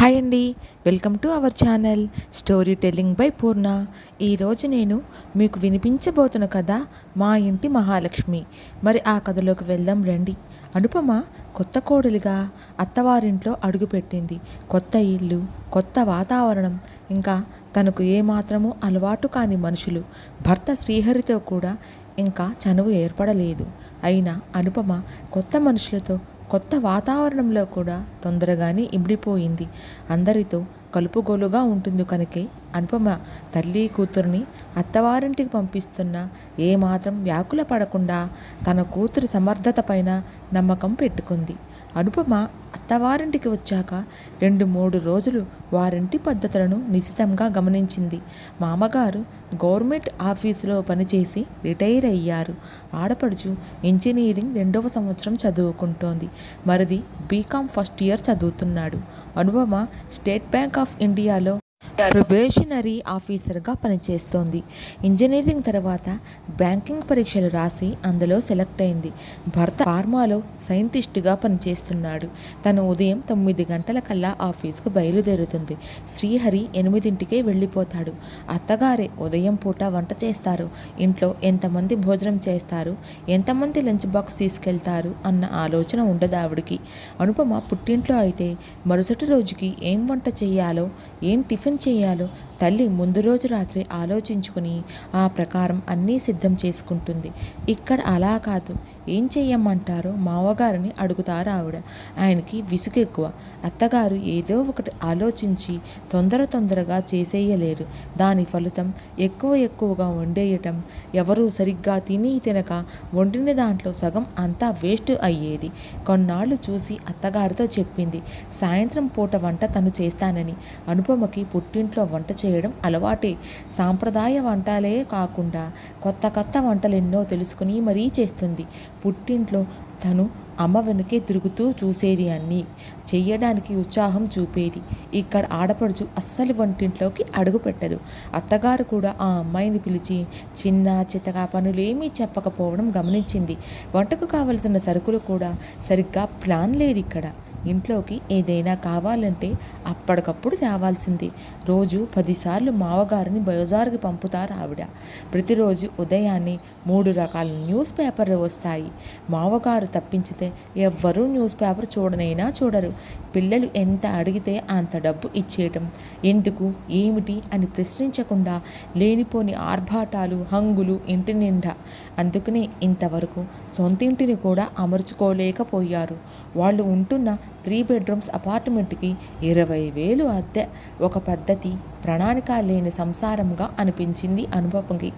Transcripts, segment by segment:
Hi అండి. Welcome to our channel. Story telling by Purna. ఈరోజు నేను మీకు వినిపించబోతున్న కథ మా ఇంటి మహాలక్ష్మి. మరి ఆ కథలోకి వెళ్దాం రండి. అనుపమ కొత్త కోడలిగా అత్తవారింట్లో అడుగుపెట్టింది కొత్త ఇల్లు కొత్త వాతావరణం. ఇంకా తనకు ఏమాత్రమూ అలవాటు కాని మనుషులు. భర్త శ్రీహరితో కూడా ఇంకా చనువు ఏర్పడలేదు. అయినా అనుపమ కొత్త మనుషులతో కొత్త వాతావరణంలో కూడా తొందరగానే ఇమిడిపోయింది. అందరితో కలుపుగోలుగా ఉంటుంది కనుకే అనుపమ తల్లి కూతుర్ని అత్తవారింటికి పంపిస్తున్న ఏమాత్రం వ్యాకుల పడకుండా తన కూతురి సమర్థత పైన నమ్మకం పెట్టుకుంది. అనుపమ అత్తవారింటికి వచ్చాక రెండు మూడు రోజులు వారింటి పద్ధతులను నిశితంగా గమనించింది. మామగారు గవర్నమెంట్ ఆఫీసులో పనిచేసి రిటైర్ అయ్యారు. ఆడపడుచు ఇంజనీరింగ్ రెండవ సంవత్సరం చదువుకుంటోంది. మరిది బీకామ్ ఫస్ట్ ఇయర్ చదువుతున్నాడు. అనుపమ స్టేట్ బ్యాంక్ ఆఫ్ ఇండియాలో ప్రొబేషనరీ ఆఫీసర్గా పనిచేస్తోంది. ఇంజనీరింగ్ తర్వాత బ్యాంకింగ్ పరీక్షలు రాసి అందులో సెలెక్ట్ అయింది. భర్త ఫార్మాలో సైంటిస్ట్గా పనిచేస్తున్నాడు. తను ఉదయం తొమ్మిది గంటల కల్లా ఆఫీసుకు బయలుదేరుతుంది. శ్రీహరి ఎనిమిదింటికే వెళ్ళిపోతాడు. అత్తగారే ఉదయం పూట వంట చేస్తారు. ఇంట్లో ఎంతమంది భోజనం చేస్తారు? ఎంతమంది లంచ్ బాక్స్ తీసుకెళ్తారు? అన్న ఆలోచన ఉండదు ఆవిడికి. అనుపమ పుట్టింట్లో అయితే మరుసటి రోజుకి ఏం వంట చేయాలో ఏం టిఫిన్ చేయాలో తల్లి ముందు రోజు రాత్రి ఆలోచించుకుని ఆ ప్రకారం అన్నీ సిద్ధం చేసుకుంటుంది. ఇక్కడ అలా కాదు. ఏం చెయ్యమంటారో మావగారిని అడుగుతారు ఆవిడ. ఆయనకి విసుగు ఎక్కువ. అత్తగారు ఏదో ఒకటి ఆలోచించి తొందర తొందరగా చేసేయలేరు. దాని ఫలితం ఎక్కువ ఎక్కువగా వండేయటం ఎవరూ సరిగ్గా తిని తినక వండిన దాంట్లో సగం అంతా వేస్ట్ అయ్యేది. కొన్నాళ్ళు చూసి అత్తగారితో చెప్పింది సాయంత్రం పూట వంట తను చేస్తానని అనుపమకి పుట్టింట్లో వంట చేయడం అలవాటే. సాంప్రదాయ వంటలే కాకుండా కొత్త కొత్త వంటలు ఎన్నో తెలుసుకుని మరీ చేస్తుంది. పుట్టింట్లో తను అమ్మ వెనుకే తిరుగుతూ చూసేది అన్నీ. చెయ్యడానికి ఉత్సాహం చూపేది. ఇక్కడ ఆడపడుచు అస్సలు వంటింట్లోకి అడుగుపెట్టదు. అత్తగారు కూడా ఆ అమ్మాయిని పిలిచి చిన్న చిత్తగా పనులేమీ చెప్పకపోవడం గమనించింది. వంటకు కావలసిన సరుకులు కూడా సరిగ్గా ప్లాన్ లేదు ఇక్కడ ఇంట్లోకి ఏదైనా కావాలంటే అప్పటికప్పుడు తేవాల్సింది. రోజు పదిసార్లు మావగారిని బజార్కి పంపుతారు ఆవిడ. ప్రతిరోజు ఉదయాన్నే మూడు రకాల న్యూస్ పేపర్లు వస్తాయి. మావగారు తప్పించితే ఎవ్వరూ న్యూస్ పేపర్ చూడనైనా చూడరు. పిల్లలు ఎంత అడిగితే అంత డబ్బు ఇచ్చేయటం. ఎందుకు? ఏమిటి? అని ప్రశ్నించకుండా లేనిపోని ఆర్భాటాలు హంగులు ఇంటి నిండా అందుకనే ఇంతవరకు సొంతింటిని కూడా అమర్చుకోలేకపోయారు. వాళ్ళు ఉంటున్న త్రీ బెడ్రూమ్స్ అపార్ట్మెంట్కి ఇరవై వేలు అద్దె ఒక పద్ధతి ప్రణాళిక లేని సంసారంగా అనిపించింది అనుభవంకి.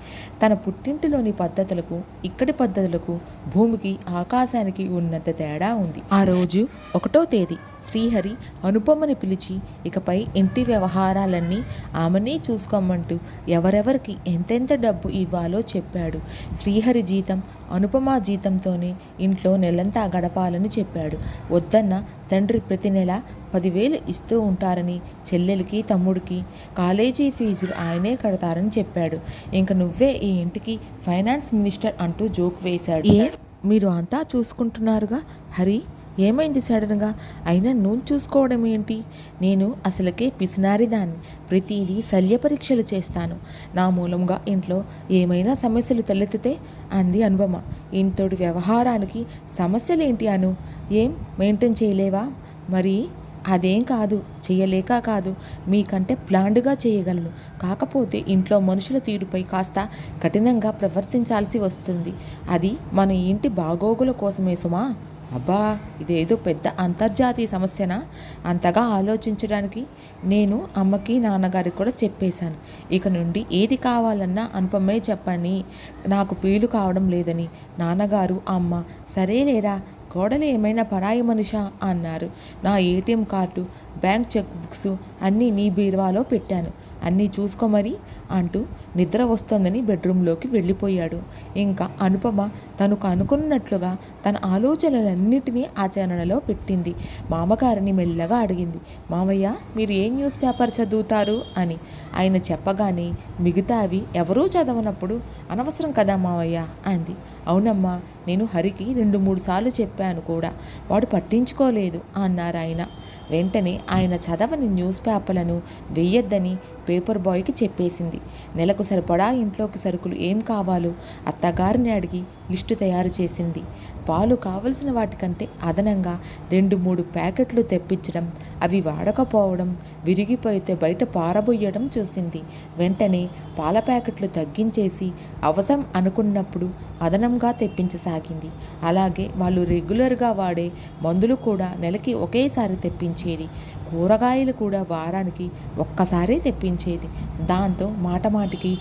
తన పుట్టింటిలోని పద్ధతులకు ఇక్కడి పద్ధతులకు భూమికి ఆకాశానికి ఉన్నంత తేడా ఉంది. ఆ రోజు ఒకటో తేదీ శ్రీహరి అనుపమని పిలిచి ఇకపై ఇంటి వ్యవహారాలన్నీ ఆమెనే చూసుకోమంటూ ఎవరెవరికి ఎంతెంత డబ్బు ఇవ్వాలో చెప్పాడు. శ్రీహరి జీతం అనుపమ జీతంతోనే ఇంట్లో నెలంతా గడపాలని చెప్పాడు. వద్దన్న తండ్రి ప్రతి నెల పదివేలు ఇస్తూ ఉంటారని చెల్లెలకి తమ్ముడికి కాలేజీ ఫీజులు ఆయనే కడతారని చెప్పాడు. ఇంక నువ్వే ఈ ఇంటికి ఫైనాన్స్ మినిస్టర్ అంటూ జోక్ వేశాడు. ఏ? మీరు అంతా చూసుకుంటున్నారుగా? హరి ఏమైంది సడన్గా అయినా నువ్వు చూసుకోవడం ఏంటి? నేను అసలుకే పిసినారిదాన్ని. ప్రతిదీ శల్య పరీక్షలు చేస్తాను. నా మూలంగా ఇంట్లో ఏమైనా సమస్యలు తలెత్తితే అంది అనుపమ. ఇంతటి వ్యవహారానికి సమస్యలేంటి అను? ఏం? మెయింటైన్ చేయలేవా? మరి అదేం కాదు. చేయలేక కాదు. మీకంటే ప్లాండ్గా చేయగలను. కాకపోతే ఇంట్లో మనుషుల తీరుపై కాస్త కఠినంగా ప్రవర్తించాల్సి వస్తుంది. అది మన ఇంటి బాగోగుల కోసమే సుమా. అబ్బా ఇదేదో పెద్ద అంతర్జాతీయ సమస్యనా? అంతగా ఆలోచించడానికి నేను అమ్మకి నాన్నగారికి కూడా చెప్పేశాను. ఇక నుండి ఏది కావాలన్నా అనుపమే చెప్పండి. నాకు పీలు కావడం లేదని. నాన్నగారు అమ్మ సరేలేరా గోడలు ఏమైనా పరాయి మనిషా? అన్నారు. నా ATM card bank cheque books అన్నీ నీ బీరువాలో పెట్టాను. అన్నీ చూసుకోమరి అంటూ నిద్ర వస్తోందని బెడ్రూమ్లోకి వెళ్ళిపోయాడు. ఇంకా అనుపమ తనకు అనుకున్నట్లుగా తన ఆలోచనలన్నిటినీ ఆచరణలో పెట్టింది. మామగారిని మెల్లగా అడిగింది మామయ్య మీరు ఏ న్యూస్ పేపర్ చదువుతారు? అని. ఆయన చెప్పగానే మిగతావి ఎవరూ చదవనప్పుడు అనవసరం కదా మావయ్య? అంది. అవునమ్మా నేను హరికి రెండు మూడు సార్లు చెప్పాను కూడా. వాడు పట్టించుకోలేదు అన్నారు ఆయన. వెంటనే ఆయన చదవని న్యూస్ పేపర్లను వెయ్యొద్దని పేపర్ బాయ్కి చెప్పేసింది. నెలకు సరిపడా ఇంట్లోకి సరుకులు ఏం కావాలో అత్తగారిని అడిగి లిస్టు తయారు చేసింది. పాలు కావలసిన వాటికంటే అదనంగా రెండు మూడు ప్యాకెట్లు తెప్పించడం అవి వాడకపోవడం విరిగిపోయితే బయట పారబోయడం చూసింది. వెంటనే పాల ప్యాకెట్లు తగ్గించేసి అవసరం అనుకున్నప్పుడు అదనంగా తెప్పించసాగింది. అలాగే వాళ్ళు రెగ్యులర్గా వాడే మందులు కూడా నెలకి ఒకేసారి తెప్పించేది. కూరగాయలు కూడా వారానికి ఒక్కసారే తెప్పించేది. దాంతో మాట మాటికి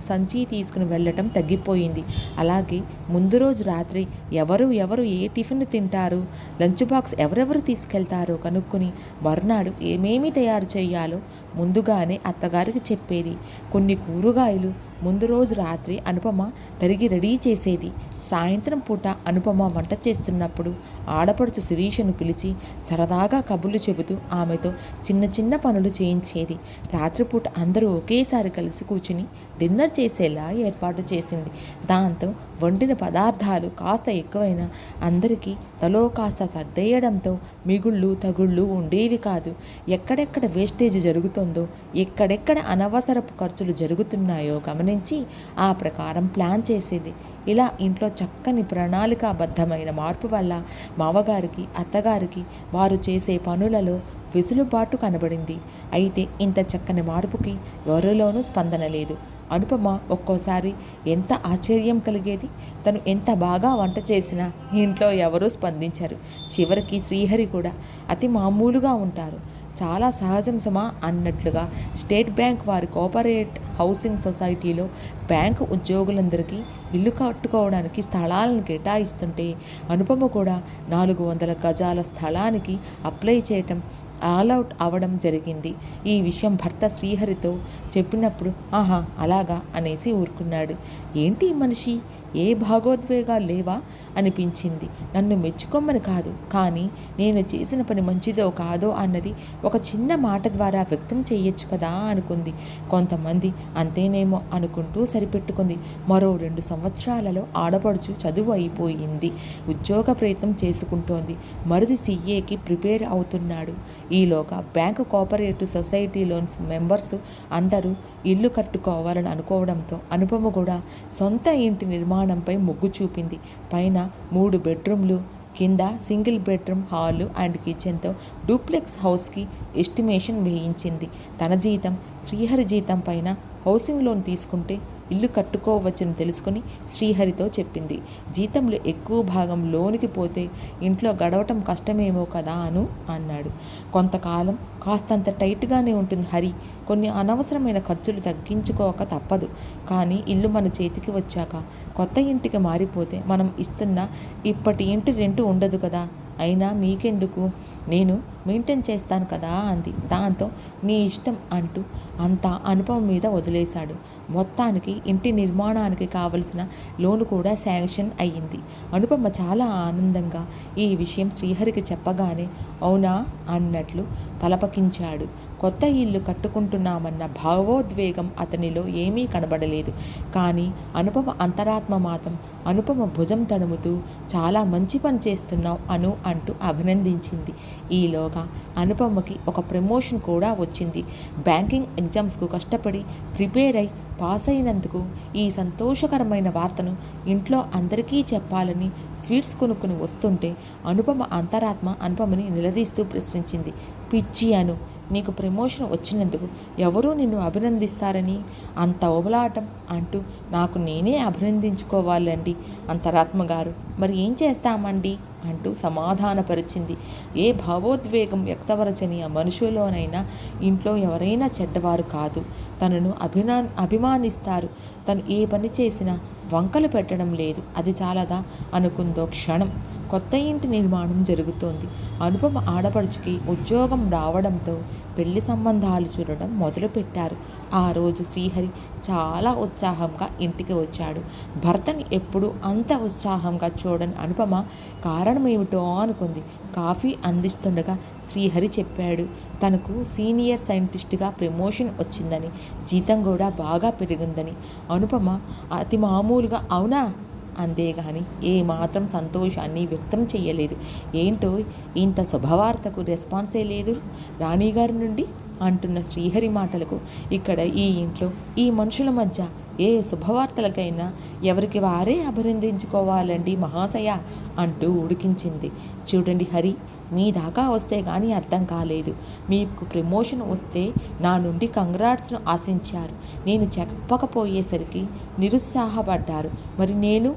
సంచి తీసుకుని వెళ్ళటం తగ్గిపోయింది. అలాగే ముందు రోజు రాత్రి ఎవరు ఎవరు ఏ టిఫిన్ తింటారు లంచ్ బాక్స్ ఎవరెవరు తీసుకెళ్తారో కనుక్కొని మర్నాడు ఏమేమి తయారు చేయాలో ముందుగానే అత్తగారికి చెప్పేది. కొన్ని కూరగాయలు ముందు రోజు రాత్రి అనుపమ తరిగి రెడీ చేసేది. సాయంత్రం పూట అనుపమ వంట చేస్తున్నప్పుడు ఆడపడుచు శిరీషను పిలిచి సరదాగా కబుర్లు చెబుతూ ఆమెతో చిన్న చిన్న పనులు చేయించేది. రాత్రిపూట అందరూ ఒకేసారి కలిసి కూర్చుని డిన్నర్ చేసేలా ఏర్పాటు చేసింది. దాంతో వండిన పదార్థాలు కాస్త ఎక్కువైనా అందరికీ తలో కాస్త సర్దేయడంతో మిగుళ్ళు తగుళ్ళు ఉండేవి కాదు. ఎక్కడెక్కడ వేస్టేజ్ జరుగుతుందో ఎక్కడెక్కడ అనవసరపు ఖర్చులు జరుగుతున్నాయో గమనించి ఆ ప్రకారం ప్లాన్ చేసేది. ఇలా ఇంట్లో చక్కని ప్రణాళికాబద్ధమైన మార్పు వల్ల మావగారికి అత్తగారికి వారు చేసే పనులలో వెసులుబాటు కనబడింది. అయితే ఇంత చక్కని మార్పుకి ఎవరిలోనూ స్పందన లేదు. అనుపమ ఒక్కోసారి ఎంత ఆశ్చర్యం కలిగేది? తను ఎంత బాగా వంట చేసినా ఇంట్లో ఎవరూ స్పందించరు. చివరికి శ్రీహరి కూడా అతి మామూలుగా ఉంటారు. చాలా సహజం సమా అన్నట్లుగా స్టేట్ బ్యాంక్ వారి కోఆపరేట్ హౌసింగ్ సొసైటీలో బ్యాంకు ఉద్యోగులందరికీ ఇల్లు కట్టుకోవడానికి స్థలాలను కేటాయిస్తుంటే అనుపమ కూడా నాలుగు వందల గజాల స్థలానికి అప్లై చేయటం ఆల్అవుట్ అవ్వడం జరిగింది. ఈ విషయం భర్త శ్రీహరితో చెప్పినప్పుడు ఆహా అలాగా అనేసి ఊరుకున్నాడు. ఏంటి మనిషి? ఏ భాగోద్వేగాలు లేవా అనిపించింది. నన్ను మెచ్చుకోమని కాదు కానీ నేను చేసిన పని మంచిదో కాదో అన్నది ఒక చిన్న మాట ద్వారా వ్యక్తం చేయొచ్చు కదా అనుకుంది. కొంతమంది అంతేనేమో అనుకుంటూ సరిపెట్టుకుంది. మరో రెండు సంవత్సరాలలో ఆడపడుచు చదువు అయిపోయింది. ఉద్యోగ ప్రయత్నం చేసుకుంటోంది. మరిది సీఏకి ప్రిపేర్ అవుతున్నాడు. ఈలోగా bank cooperative society loans members అందరూ ఇల్లు కట్టుకోవాలని అనుకోవడంతో అనుపమ కూడా సొంత ఇంటి నిర్మాణం నిర్మాణంపై మొగ్గు చూపింది. పైన మూడు బెడ్రూమ్లు కింద సింగిల్ బెడ్రూమ్ హాలు అండ్ కిచెన్తో డూప్లెక్స్ హౌస్కి ఎస్టిమేషన్ వేయించింది. తన జీతం శ్రీహరి జీతం పైన హౌసింగ్ లోన్ తీసుకుంటే ఇల్లు కట్టుకోవచ్చని తెలుసుకుని శ్రీహరితో చెప్పింది. జీతంలో ఎక్కువ భాగం లోనికి పోతే ఇంట్లో గడవటం కష్టమేమో కదా అను అన్నాడు. కొంతకాలం కాస్తంత టైట్గానే ఉంటుంది హరి. కొన్ని అనవసరమైన ఖర్చులు తగ్గించుకోక తప్పదు. కానీ ఇల్లు మన చేతికి వచ్చాక కొత్త ఇంటికి మారిపోతే మనం ఇస్తున్న ఇప్పటి ఇంటి రెంటు ఉండదు కదా. అయినా మీకెందుకు? నేను మెయింటైన్ చేస్తాను కదా అంది. దాంతో నీ ఇష్టం అంటూ అంతా అనుపమ మీద వదిలేశాడు. మొత్తానికి ఇంటి నిర్మాణానికి కావలసిన లోను కూడా శాంక్షన్ అయ్యింది. అనుపమ చాలా ఆనందంగా ఈ విషయం శ్రీహరికి చెప్పగానే అవునా అన్నట్లు తలపకించాడు. కొత్త ఇల్లు కట్టుకుంటున్నామన్న భావోద్వేగం అతనిలో ఏమీ కనబడలేదు. కానీ అనుపమ అంతరాత్మ మాత్రం అనుపమ భుజం తడుముతూ చాలా మంచి పని చేస్తున్నావు అను అంటూ అభినందించింది. ఈలో కాగా అనుపమకి ఒక ప్రమోషన్ కూడా వచ్చింది. బ్యాంకింగ్ ఎగ్జామ్స్కు కష్టపడి ప్రిపేర్ అయి పాస్ అయినందుకు ఈ సంతోషకరమైన వార్తను ఇంట్లో అందరికీ చెప్పాలని స్వీట్స్ కొనుక్కుని వస్తుంటే అనుపమ అంతరాత్మ అనుపమని నిలదీస్తూ ప్రశ్నించింది. పిచ్చి అను నీకు ప్రమోషన్ వచ్చినందుకు ఎవరూ నిన్ను అభినందిస్తారని? అంత ఓబలాటం అంటూ నాకు నేనే అభినందించుకోవాలండి అంతరాత్మ గారు. మరి ఏం చేస్తామండి? అంటూ సమాధానపరిచింది. ఏ భావోద్వేగం వ్యక్తపరచని ఆ మనుషులోనైనా ఇంట్లో ఎవరైనా చెడ్డవారు కాదు. తనను అభినా అభిమానిస్తారు. తను ఏ పని చేసినా వంకలు పెట్టడం లేదు. అది చాలదా అనుకుందో క్షణం. కొత్త ఇంటి నిర్మాణం జరుగుతోంది. అనుపమ ఆడపడుచుకి ఉద్యోగం రావడంతో పెళ్ళి సంబంధాలు చూడడం మొదలుపెట్టారు. ఆ రోజు శ్రీహరి చాలా ఉత్సాహంగా ఇంటికి వచ్చాడు. భర్తని ఎప్పుడు అంత ఉత్సాహంగా చూడని అనుపమ కారణం ఏమిటో అనుకుంది. కాఫీ అందిస్తుండగా శ్రీహరి చెప్పాడు తనకు సీనియర్ సైంటిస్ట్గా ప్రమోషన్ వచ్చిందని జీతం కూడా బాగా పెరిగిందని. అనుపమ అతి మామూలుగా అవునా? అందే కానీ ఏమాత్రం సంతోషాన్ని వ్యక్తం చేయలేదు ఏంటో ఇంత శుభవార్తకు రెస్పాన్సే లేదు. రాణిగారి నుండి అంటున్న శ్రీహరి మాటలకు ఇక్కడ ఈ ఇంట్లో ఈ మనుషుల మధ్య ఏ శుభవార్తలకైనా ఎవరికి వారే అభినందించుకోవాలండి మహాశయ అంటూ ఉడికించింది. చూడండి హరి మీ దాకా వస్తే కానీ అర్థం కాలేదు. మీకు ప్రమోషన్ వస్తే నా నుండి కంగ్రాట్స్ను ఆశించారు. నేను చెప్పకపోయేసరికి నిరుత్సాహపడ్డారు. మరి నేను?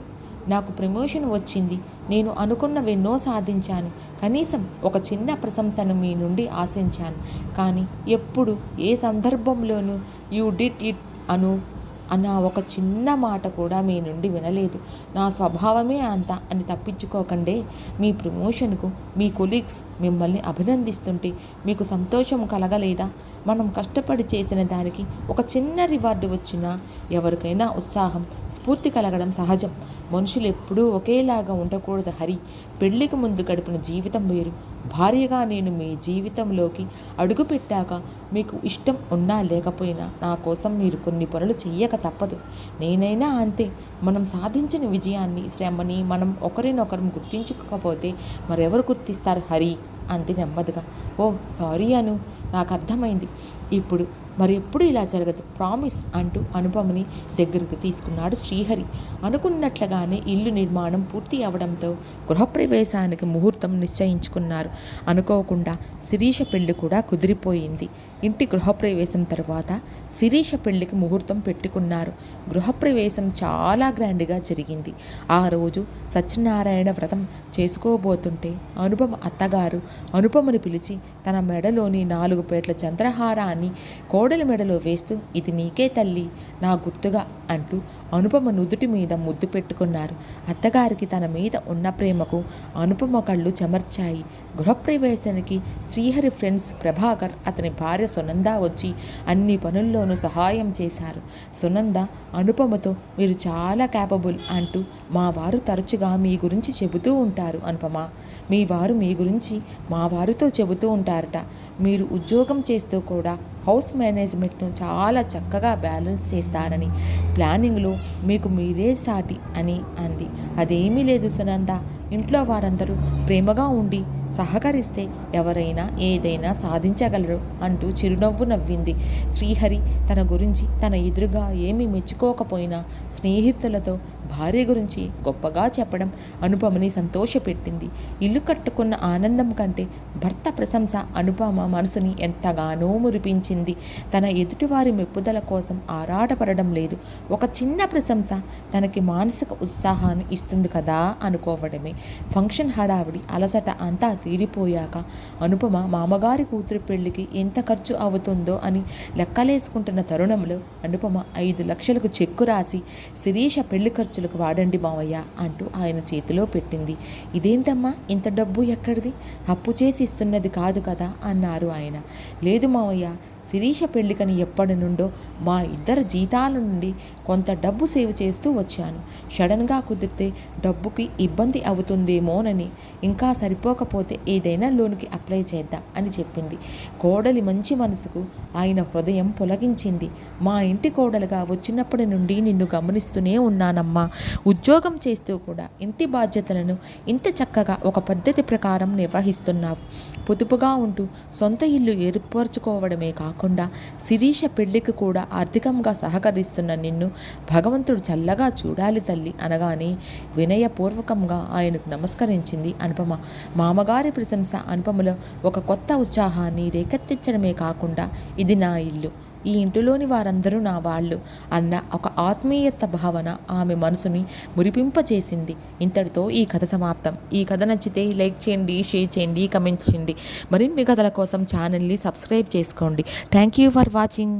నాకు ప్రమోషన్ వచ్చింది. నేను అనుకున్నవెన్నో సాధించాను. కనీసం ఒక చిన్న ప్రశంసను మీ నుండి ఆశించాను. కానీ ఎప్పుడు ఏ సందర్భంలోనూ యూ డిడ్ ఇట్ అను అన్న ఒక చిన్న మాట కూడా మీ నుండి వినలేదు. నా స్వభావమే అంత అని తప్పించుకోకండే. మీ ప్రమోషన్కు మీ కొలీగ్స్ మిమ్మల్ని అభినందిస్తుంటే మీకు సంతోషం కలగలేదా? మనం కష్టపడి చేసిన దానికి ఒక చిన్న రివార్డు వచ్చినా ఎవరికైనా ఉత్సాహం స్ఫూర్తి కలగడం సహజం. మనుషులు ఎప్పుడూ ఒకేలాగా ఉండకూడదు హరి. పెళ్ళికి ముందు గడిపిన జీవితం వేరు. భార్యగా నేను మీ జీవితంలోకి అడుగుపెట్టాక మీకు ఇష్టం ఉన్నా లేకపోయినా నా కోసం మీరు కొన్ని పనులు చేయక తప్పదు. నేనైనా అంతే. మనం సాధించిన విజయాన్ని శ్రమని మనం ఒకరినొకరం గుర్తించకపోతే మరెవరు గుర్తిస్తారు? హరి అంది నెమ్మదిగా. Oh sorry Anu. నాకు అర్థమైంది. ఇప్పుడు మరి ఎప్పుడు ఇలా జరగదు. ప్రామిస్ అంటూ అనుపమని దగ్గరికి తీసుకున్నాడు శ్రీహరి. అనుకున్నట్లుగానే ఇల్లు నిర్మాణం పూర్తి అవడంతో గృహప్రవేశానికి ముహూర్తం నిశ్చయించుకున్నారు. అనుకోకుండా శిరీష పెళ్ళి కూడా కుదిరిపోయింది. ఇంటి గృహప్రవేశం తర్వాత శిరీష పెళ్ళికి ముహూర్తం పెట్టుకున్నారు. గృహప్రవేశం చాలా గ్రాండ్గా జరిగింది. ఆ రోజు సత్యనారాయణ వ్రతం చేసుకోబోతుంటే అనుపమ అత్తగారు అనుపమని పిలిచి తన మెడలోని నాలుగు పేట్ల చంద్రహారాన్ని కోడలి మెడలో వేస్తూ ఇది నీకే తల్లి నా గుర్తుగా అంటూ అనుపమ నుదుటి మీద ముద్దు పెట్టుకున్నారు. అత్తగారికి తన మీద ఉన్న ప్రేమకు అనుపమ కళ్ళు చెమర్చాయి. గృహప్రవేశానికి శ్రీహరి ఫ్రెండ్స్ ప్రభాకర్ అతని భార్య సునంద వచ్చి అన్ని పనుల్లోనూ సహాయం చేశారు. సునంద అనుపమతో మీరు చాలా క్యాపబుల్ అంటూ మా వారు తరచుగా మీ గురించి చెబుతూ ఉంటారు అనుపమ. మీ వారు మీ గురించి మా వారితో చెబుతూ ఉంటారట. మీరు ఉద్యోగం చేస్తూ కూడా హౌస్ మేనేజ్మెంట్ను చాలా చక్కగా బ్యాలెన్స్ చేస్తారని ప్లానింగ్లో మీకు మీరే సాటి అని అంది. అదేమీ లేదు సునంద. ఇంట్లో వారందరూ ప్రేమగా ఉండి సహకరిస్తే ఎవరైనా ఏదైనా సాధించగలరు అంటూ చిరునవ్వు నవ్వింది. శ్రీహరి తన గురించి తన ఎదురుగా ఏమీ మెచ్చుకోకపోయినా స్నేహితులతో భార్య గురించి గొప్పగా చెప్పడం అనుపమని సంతోషపెట్టింది. ఇల్లు కట్టుకున్న ఆనందం కంటే భర్త ప్రశంస అనుపమ మనసుని ఎంతగానో మురిపించింది. తన ఎదుటివారి మెప్పుదల కోసం ఆరాటపడడం లేదు. ఒక చిన్న ప్రశంస తనకి మానసిక ఉత్సాహాన్ని ఇస్తుంది కదా అనుకోవడమే. ఫంక్షన్ హడావిడి అలసట అంతా తీరిపోయాక అనుపమ మామగారి కూతురు పెళ్ళికి ఎంత ఖర్చు అవుతుందో అని లెక్కలేసుకుంటున్న తరుణంలో అనుపమ ఐదు లక్షలకు చెక్కు రాసి శిరీష పెళ్ళి ఖర్చులకు వాడండి మావయ్య అంటూ ఆయన చేతిలో పెట్టింది. ఇదేంటమ్మా? ఇంత డబ్బు ఎక్కడిది? అప్పు చేసి ఇస్తున్నది కాదు కదా? అన్నారు ఆయన. లేదు మావయ్య శిరీష పెళ్ళికని ఎప్పటి నుండో మా ఇద్దరు జీతాల నుండి కొంత డబ్బు సేవ్ చేస్తూ వచ్చాను. సడన్గా కుదిరితే డబ్బుకి ఇబ్బంది అవుతుందేమోనని ఇంకా సరిపోకపోతే ఏదైనా లోన్కి అప్లై చేద్దాం అని చెప్పింది. కోడలి మంచి మనసుకు ఆయన హృదయం పొలగించింది. మా ఇంటి కోడలుగా వచ్చినప్పటి నుండి నిన్ను గమనిస్తూనే ఉన్నానమ్మా. ఉద్యోగం చేస్తూ కూడా ఇంటి బాధ్యతలను ఇంత చక్కగా ఒక పద్ధతి ప్రకారం నిర్వహిస్తున్నావు. పొదుపుగా ఉంటూ సొంత ఇల్లు ఏర్పరచుకోవడమే కాకుండా శిరీష పెళ్ళికి కూడా ఆర్థికంగా సహకరిస్తున్న నిన్ను భగవంతుడు చల్లగా చూడాలి తల్లి అనగానే వినయపూర్వకంగా ఆయనకు నమస్కరించింది అనుపమ. మామగారి ప్రశంస అనుపమలో ఒక కొత్త ఉత్సాహాన్ని రేకెత్తించడమే కాకుండా ఇది నా ఇల్లు. ఈ ఇంటిలోని వారందరూ నా వాళ్ళు అన్న ఒక ఆత్మీయత భావన ఆమె మనసుని మురిపింపచేసింది ఇంతటితో ఈ కథ సమాప్తం. ఈ కథ నచ్చితే లైక్ చేయండి షేర్ చేయండి కమెంట్ చేయండి. మరిన్ని కథల కోసం ఛానల్ని సబ్స్క్రైబ్ చేసుకోండి. Thank you for watching.